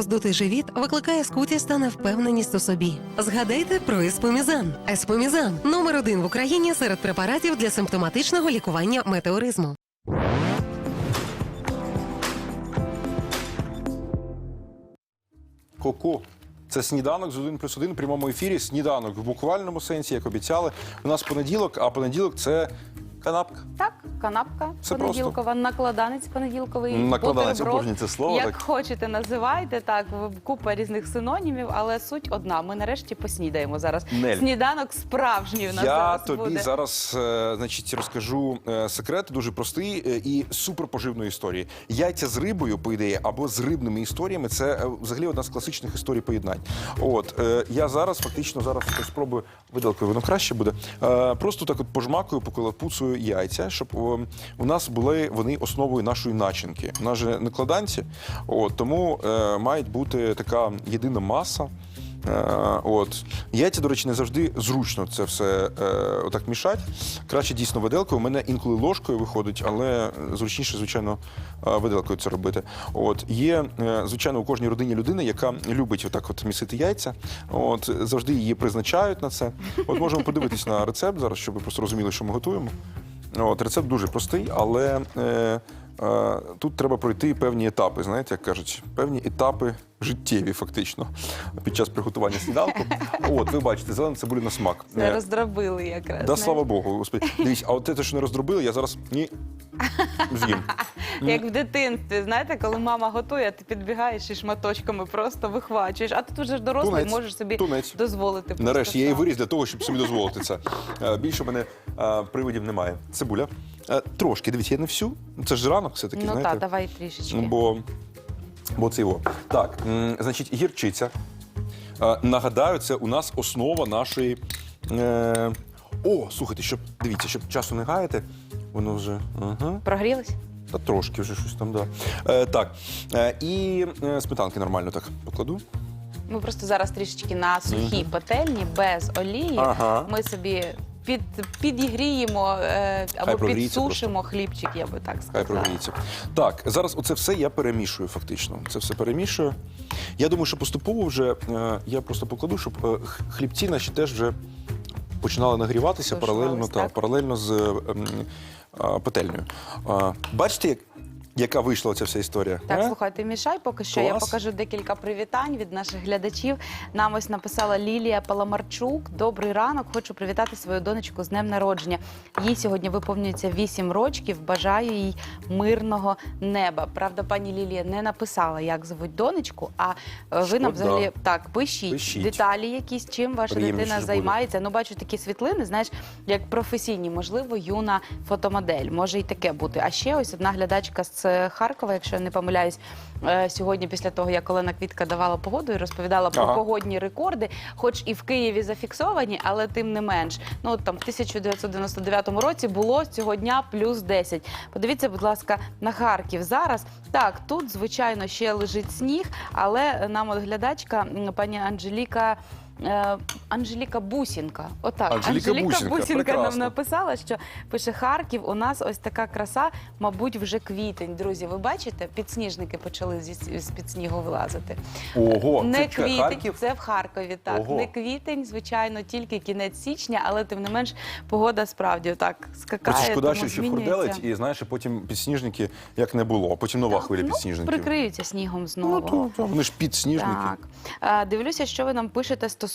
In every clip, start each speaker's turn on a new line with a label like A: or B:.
A: роздутий живіт викликає скутість та невпевненість у собі. Згадайте про еспомізан. Еспомізан номер один в Україні серед препаратів для симптоматичного лікування метеоризму.
B: Коко. Це сніданок з 1 плюс 1 в прямому ефірі. Сніданок в буквальному сенсі, як обіцяли. У нас понеділок, а понеділок це канапка.
C: Так, канапка
B: Це
C: понеділкова, накладанець понеділковий,
B: Накладанець,
C: бутерброд.
B: це слово,
C: Як
B: так.
C: хочете, називайте так. Купа різних синонімів, але суть одна. Ми нарешті поснідаємо зараз.
B: Нель.
C: Сніданок справжній у нас
B: Я
C: зараз
B: тобі
C: буде.
B: зараз е, значить, розкажу е, секрет дуже простий е, і суперпоживної історії. Яйця з рибою, по ідеї, або з рибними історіями це взагалі одна з класичних історій поєднань. От я зараз фактично зараз спробую видалкою, воно краще буде. Просто так от пожмакую, поколопуцую яйця, щоб у нас були вони основою нашої начинки. У нас же накладанці, от тому е, мають бути така єдина маса. Е, От яйця, до речі, не завжди зручно це все е, отак мішати. Краще дійсно виделкою. У мене інколи ложкою виходить, але зручніше, звичайно, е, виделкою це робити. От є, звичайно, у кожній родині людина, яка любить отак от місити яйця. От завжди її призначають на це. От можемо подивитись на рецепт зараз, щоб ви просто розуміли, що ми готуємо. От рецепт дуже простий, але е, е, тут треба пройти певні етапи. Знаєте, як кажуть, певні етапи життєві, фактично, під час приготування сніданку. От, ви бачите, зелена цибуля на смак.
C: Не
B: Е,
C: роздробили якраз.
B: Да,
C: не?
B: слава Богу, господи. Дивіться, а от те, що не роздробили, я зараз ні з'їм.
C: Як в дитинстві, знаєте, коли мама готує, ти підбігаєш і шматочками просто вихвачуєш. А тут вже ж дорослий,
B: Тунець.
C: можеш собі
B: Тунець.
C: дозволити.
B: Нарешті я її виріс для того, щоб собі дозволити це. Е, Більше в мене е, привидів немає. Цибуля. Е, Трошки, дивіться, я не всю. Це ж ранок все-таки,
C: Ну
B: знаєте.
C: так, давай трішечки.
B: Бо, бо це його. Так, м, значить, гірчиця. Е, Нагадаю, це у нас основа нашої. Е... О, слухайте, щоб дивіться, щоб часу не гаяти, воно вже. Ага.
C: Прогрілись?
B: Та трошки вже щось там, да. Е, так. Е, і е, сметанки нормально так покладу.
C: Ми просто зараз трішечки на сухій пательні без олії.
B: Ага.
C: Ми собі під, підігріємо е, або
B: прогріється
C: підсушимо хлібчик, я би так
B: Хай
C: сказала.
B: прогріється. Так, зараз оце все я перемішую фактично. Це все перемішую. Я думаю, що поступово вже е, я просто покладу, щоб е, х- хлібці наші теж вже починали нагріватися паралельно, та,
C: так?
B: паралельно з е, м, а, петельнею. Бачите, як, яка вийшла ця вся історія?
C: Так,
B: Е?
C: слухайте, мішай. Поки що я
B: Клас.
C: покажу декілька привітань від наших глядачів. Нам ось написала Лілія Паламарчук. Добрий ранок. Хочу привітати свою донечку з днем народження. Їй сьогодні виповнюється 8 рочків. Бажаю їй мирного неба. Правда, пані Лілія не написала, як звуть донечку. А е, ви
B: Шкода.
C: нам взагалі так пишіть,
B: Пишіть.
C: деталі, якісь чим ваша
B: Приємніше
C: дитина
B: буде.
C: займається. Ну, бачу такі світлини, знаєш, як професійні, можливо, юна фотомодель. Може і таке бути. А ще ось одна глядачка з е, Харкова, якщо я не помиляюсь, е, сьогодні, після того, як Олена Квітка давала погоду і розповідала про
B: Ага.
C: погодні рекорди, хоч і в Києві зафіксовані, але тим не менш. Ну от там в 1999 році було цього дня плюс 10. Подивіться, будь ласка, на Харків зараз. Так, тут звичайно ще лежить сніг, але нам от глядачка пані Анжеліка. Е, Анжеліка Бусінка. Отак,
B: Анжеліка Бусінка,
C: Бусінка нам
B: прекрасно.
C: написала, що пише Харків. У нас ось така краса, мабуть, вже квітень. Друзі, ви бачите, підсніжники почали зі з під снігу вилазити.
B: Ого,
C: не
B: це чекай,
C: квітень,
B: Харків?
C: це в Харкові. Так,
B: Ого.
C: не квітень, звичайно, тільки кінець січня, але тим не менш погода справді так скакає.
B: Просто шкода,
C: тому
B: що ще
C: змінюється.
B: хурделить, і знаєш, і потім підсніжники як не було, а потім нова хвиля
C: ну,
B: підсніжників.
C: прикриються снігом знову.
B: Ну, то, то, вони ж підсніжники.
C: Так. Е, Дивлюся, що ви нам пишете стосовно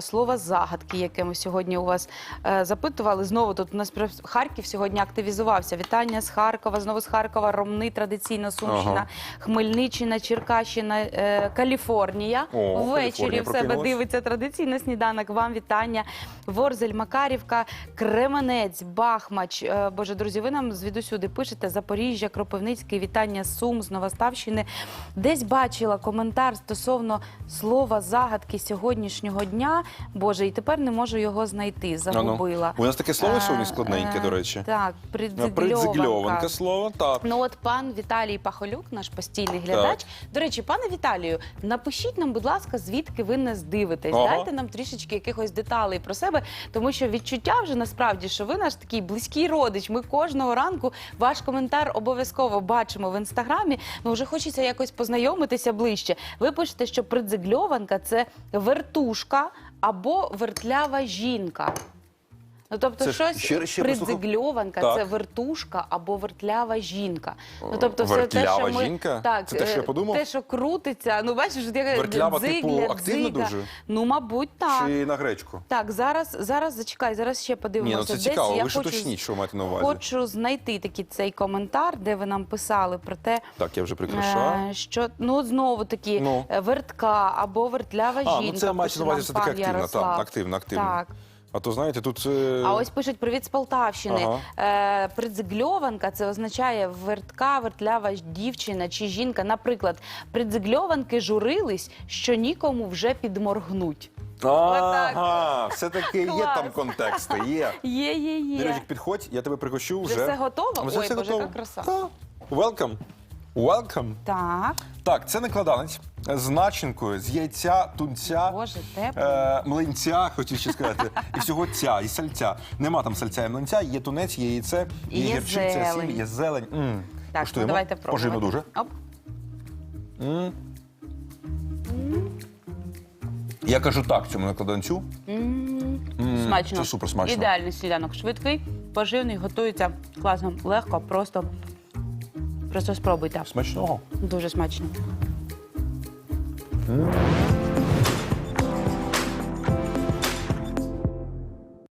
C: слова загадки, яке ми сьогодні у вас е, запитували. Знову тут у нас Харків сьогодні активізувався. Вітання з Харкова, знову з Харкова, Ромни, традиційна Сумщина,
B: Ага.
C: Хмельниччина, Черкащина, е, Каліфорнія.
B: О,
C: Ввечері в себе дивиться традиційний сніданок. Вам вітання. Ворзель, Макарівка, Кременець, Бахмач. Е, Боже, друзі, ви нам звідусюди пишете Запоріжжя, Кропивницький, вітання Сум, з Новоставщини. Десь бачила коментар стосовно слова загадки сьогоднішнього одного дня. Боже, і тепер не можу його знайти. Загубила.
B: У нас таке слово сьогодні
C: Е,
B: складненьке,
C: е,
B: до речі.
C: Так,
B: Приdzigliovanка
C: придзигльованка.
B: слово, так.
C: Ну от пан Віталій Пахолюк, наш постійний глядач. До речі, пане Віталію, напишіть нам, будь ласка, звідки ви нас дивитесь. Дайте нам трішечки якихось деталей про себе, тому що відчуття вже насправді, що ви наш такий близький родич. Ми кожного ранку ваш коментар обов'язково бачимо в інстаграмі. Ну вже хочеться якось познайомитися ближче. Ви пишете, що придзигльованка це вертушка або вертлява жінка. Ну, тобто,
B: Це ж
C: щось
B: ще- ще послухав-
C: придзигльованка
B: Так.
C: це вертушка або вертлява жінка. Ну, тобто, все те,
B: Вертлява
C: що ми,
B: жінка?
C: Так,
B: Це те, що я
C: е,
B: подумав?
C: Те, що крутиться. Ну, бачиш, от яка
B: Вертлява,
C: дзигля,
B: типу, активна
C: дзига.
B: дуже?
C: Ну, мабуть, так.
B: Чи на гречку?
C: Так, зараз, зараз зачекай, зараз ще подивимося.
B: Ні, ну це
C: Десь
B: цікаво.
C: я
B: Ви ж
C: хочу,
B: уточніть, що ви маєте на увазі.
C: хочу знайти такий цей коментар, де ви нам писали про те,
B: Так, я вже
C: е, що ну знову таки
B: Ну.
C: е, вертка або вертлява
B: А,
C: жінка.
B: ну це мається
C: пише
B: на увазі
C: нам
B: все таки
C: пан
B: активно.
C: Ярослав.
B: Так, активно, активно.
C: Так.
B: А то знаєте, тут. е,
C: А ось пишуть привіт з Полтавщини. Е, придзигльованка це означає вертка, вертлява дівчина чи жінка. Наприклад, придзигльованки журились, що нікому вже підморгнуть.
B: Ага, все-таки є
C: Клас.
B: там контексти, є.
C: Є, є, є.
B: Дірочок, підходь, я тебе пригощу вже.
C: Вже все готово? Ой, Боже, яка краса.
B: Welcome. Welcome.
C: Так,
B: Так, це накладанець з начинкою, з яйця, тунця.
C: Боже, тепло.
B: Е, млинця, хотів ще сказати, і всього ця, і сальця. Нема там сальця і млинця, є тунець, є яйце,
C: І
B: є
C: є
B: гірчиця,
C: зелень.
B: сіль, є зелень. М.
C: так ну,
B: Куштуємо.
C: давайте пробувати.
B: Поживно дуже.
C: Оп.
B: М. Я кажу так цьому накладанцю. М,
C: Смачно.
B: Це супер смачно.
C: Ідеальний сніданок. Швидкий, поживний, готується класно, легко, просто. Просто спробуйте.
B: Смачного.
C: Дуже смачно.
B: М.